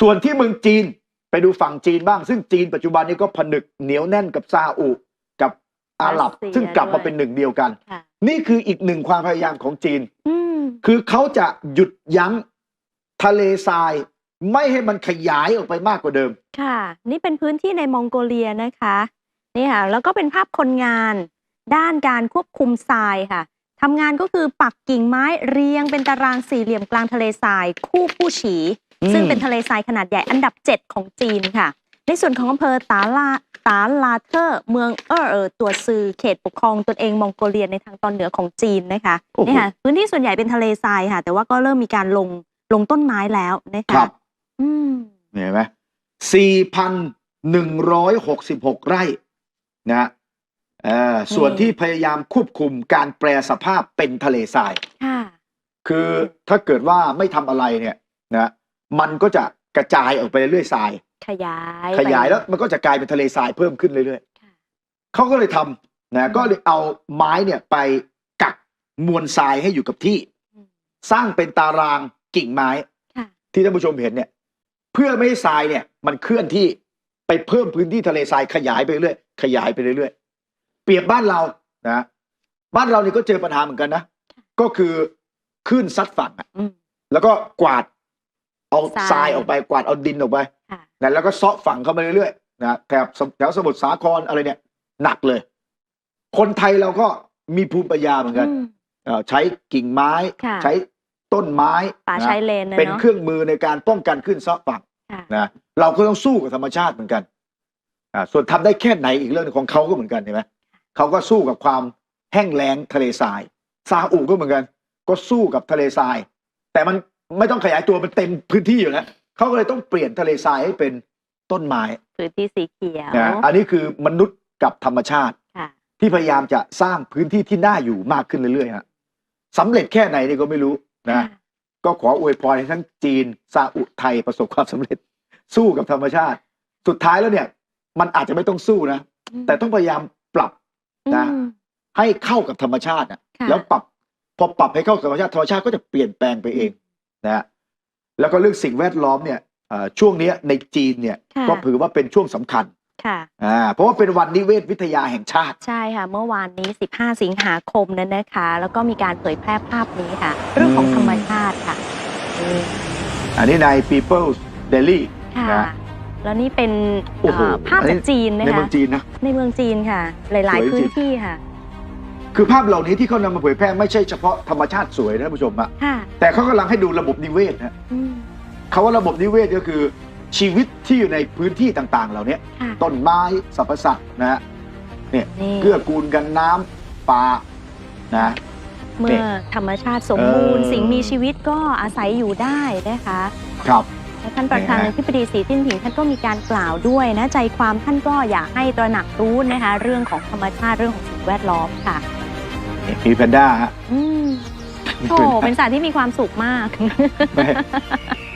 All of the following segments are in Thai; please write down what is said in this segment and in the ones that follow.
ส่วนที่เมืองจีนไปดูฝั่งจีนบ้าง ซึ่งจีนปัจจุบันนี้ก็ผนึกเหนียวแน่นกับซาอุกับอาหรับรัสเซียซึ่งกลับมาด้วยเป็นหนึ่งเดียวกันค่ะนี่คืออีกหนึ่งความพยายามของจีนอืมคือเขาจะหยุดยั้งทะเลทรายไม่ให้มันขยายออกไปมากกว่าเดิม ค่ะ นี่เป็นพื้นที่ในมองโกเลียนะคะนี่ค่ะแล้วก็เป็นภาพคนงาน ด้านการควบคุมทรายค่ะทำงานก็คือปักกิ่งไม้เรียงเป็นตารางสี่เหลี่ยมกลางทะเลทราย คู่ผู้ฉีอืม ซึ่งเป็นทะเลทรายขนาดใหญ่อันดับ 7 ของจีนค่ะ ในส่วนของอำเภอตาลาตาลาเทอร์เมืองเออเออตัวซือเขตปกครองตนเองมองโกเลียในทางตอนเหนือของจีนนะคะโอ้โหนี่ค่ะพื้นที่ส่วนใหญ่เป็นทะเลทรายค่ะ แต่ว่าก็เริ่มมีการลงลงต้นไม้แล้วนะคคะรับอืมเห็นไหม4,166ไร่นะฮะเอ่อส่วนที่พยายามควบคุมการแปรสภาพเป็นทะเลทรายค่ะคือถ้าเกิดว่าไม่ทำอะไรเนี่ยนะ มันก็จะกระจายออกไปเรื่อยๆทราย ขยายขยายไปแล้วมันก็จะกลายเป็นทะเลทรายเพิ่มขึ้นเรื่อยค่ะๆเขาก็เลยทำนะอืมก็เลยเอาไม้เนี่ยไปกักมวลทรายให้อยู่กับที่อืมสร้างเป็นตารางกิ่งไม้ค่ะที่ท่านผู้ชมเห็นเนี่ย เพื่อไม่ให้ทรายเนี่ย มันเคลื่อนที่ไปเพิ่มพื้นที่ทะเลทรายขยายไปเรื่อยขยายไปเรื่อยๆเปรียบบ้านเรานะบ้านเรานี่ก็เจอปัญหาเหมือนกันนะก็คือคลื่นซัดฝั่งอะอืมแล้วก็กวาด เอาทรายทรายออกไปกวาดเอาดินออกไปค่ะนะแล้วก็เซาะฝั่งเข้ามาเรื่อยๆนะแถบสแถวสมุทรสาครอะไรเนี่ย หนักเลย คนไทยเราก็มีภูมิปัญญาเหมือนกันอืม เอ่อใช้กิ่งไม้ ค่ะ ใช้ต้นไม้ป่านะชายเลนนะเป็นเนาะเครื่องมือในการป้องกันขึ้นเซาะฝั่งค่ะ นะเราก็ต้องสู้กับธรรมชาติเหมือนกันอ่าส่วนทำได้แค่ไหนอีกเรื่องหนึงของเขาก็เหมือนกันเห็นไหมเขาก็สู้กับความแห้งแล้งทะเลทรายซาอุก็เหมือนกัน ก็สู้กับทะเลทราย แต่มัน ไม่ต้องขยายตัวมันเต็มพื้นที่อยู่แล้วเขาก็เลยต้องเปลี่ยนทะเลทรายให้เป็นต้นไม้พื้นที่สีเขียวนะอันนี้คือมนุษย์กับธรรมชาติค่ะที่พยายามจะสร้างพื้นที่ที่น่าอยู่มากขึ้นเรื่อยๆฮะสำเร็จแค่ไหนนี่ก็ไม่รู้นะก็ขออวยพรให้ทั้งจีนซาอุไทยประสบความสำเร็จสู้กับธรรมชาติ สุดท้ายแล้วเนี่ย มันอาจจะไม่ต้องสู้นะ แต่ต้องพยายามปรับนะอืมให้เข้ากับธรรมชาติอะค่ะแล้วปรับพอปรับให้เข้ากับธรรมชาติธรรมชาติก็จะเปลี่ยนแปลงไปเอง นะฮะแล้วก็เรื่องสิ่งแวดล้อมเนี่ยเอ่อช่วงเนี้ยในจีนเนี่ยค่ะก็ถือว่าเป็นช่วงสำคัญค่ะอ่าเพราะว่าเป็นวันนิเวศวิทยาแห่งชาติ ใช่ค่ะ เมื่อวานนี้ 15 สิงหาคมนั้นนะคะ แล้วก็มีการเผยแพร่ภาพนี้ค่ะ เรื่องของอืมธรรมชาติค่ะนี่อันนี้ใน People's Daily ค่ะนะแล้วนี่เป็นโอ้โหเอ่อภาพอันนี้จากจีนนะในคะเมืองจีนนะ ในเมืองจีนค่ะ หลายสวยๆพื้จรินงที่ค่ะ คือภาพเหล่านี้ที่เขานำมาเผยแพร่ไม่ใช่เฉพาะธรรมชาติสวยนะท่านผู้ชมอะค่ะแต่เขากำลังให้ดูระบบนิเวศนะอืมเขาว่าระบบนิเวศก็คือชีวิตที่อยู่ในพื้นที่ต่างๆ เหล่านี้ค่ะต้นไม้สรรพสัตว์นะฮะนี่เกื้อกูลกันน้ำป่านะ เมื่อธรรมชาติสมบูรณ์ เออ สิ่งมีชีวิตก็อาศัยอยู่ได้นะคะ ครับ และท่านประธานาธิบดีสีจิ้นผิงท่านก็มีการกล่าวด้วยนะใจความท่านก็อยากให้ตระหนักรู้นะคะ เรื่องของธรรมชาติเรื่องของสิ่งแวดล้อมค่ะ มีแพนด้าฮะอืมโอ้เป็นสัตว์ที่มีความสุขมากไม่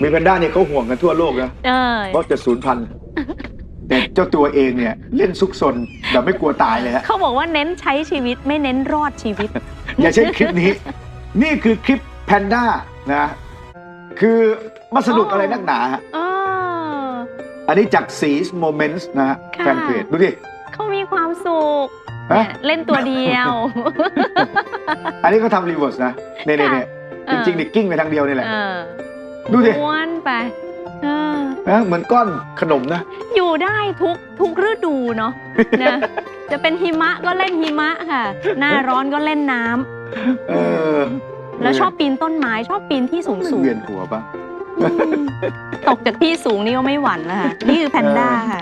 มีแพนด้าเนี่ยเขาห่วงกันทั่วโลกนะเออว่าจะสูญพันธุ์แต่เจ้าตัวเองเนี่ยเล่นซุกซนแบบไม่กลัวตายเลยฮะ เขาบอกว่าเน้นใช้ชีวิตไม่เน้นรอดชีวิต อย่าเช่นคลิปนี้ นี่คือคลิปแพนด้านะ คือมาสนุกอ๋อออะไรนักหนาฮะเออ อันนี้จากซีสโมเมนต์นะฮะค่ะ แฟนเพจดูดิเขามีความสุขฮะ เนี่ยเล่นตัวเดียว อันนี้เขาทำรีเวิร์สนะเนี่ยเนี่ยเนี่ยจริงๆนี่กิ้งไปทางเดียวนี่แหละ เออดูดิ ม้วนไปเออนะเหมือนก้อนขนมนะ อยู่ได้ทุกทุกฤดูเนาะนะจะเป็นหิมะก็เล่นหิมะค่ะ หน้าร้อนก็เล่นน้ำเออแล้วชอบปีนต้นไม้ชอบปีนที่สูงสูงเวียนหัวปะ ตกจากที่สูงนี่ก็ไม่หวั่นแล้วค่ะ นี่คือแพนด้าค่ะ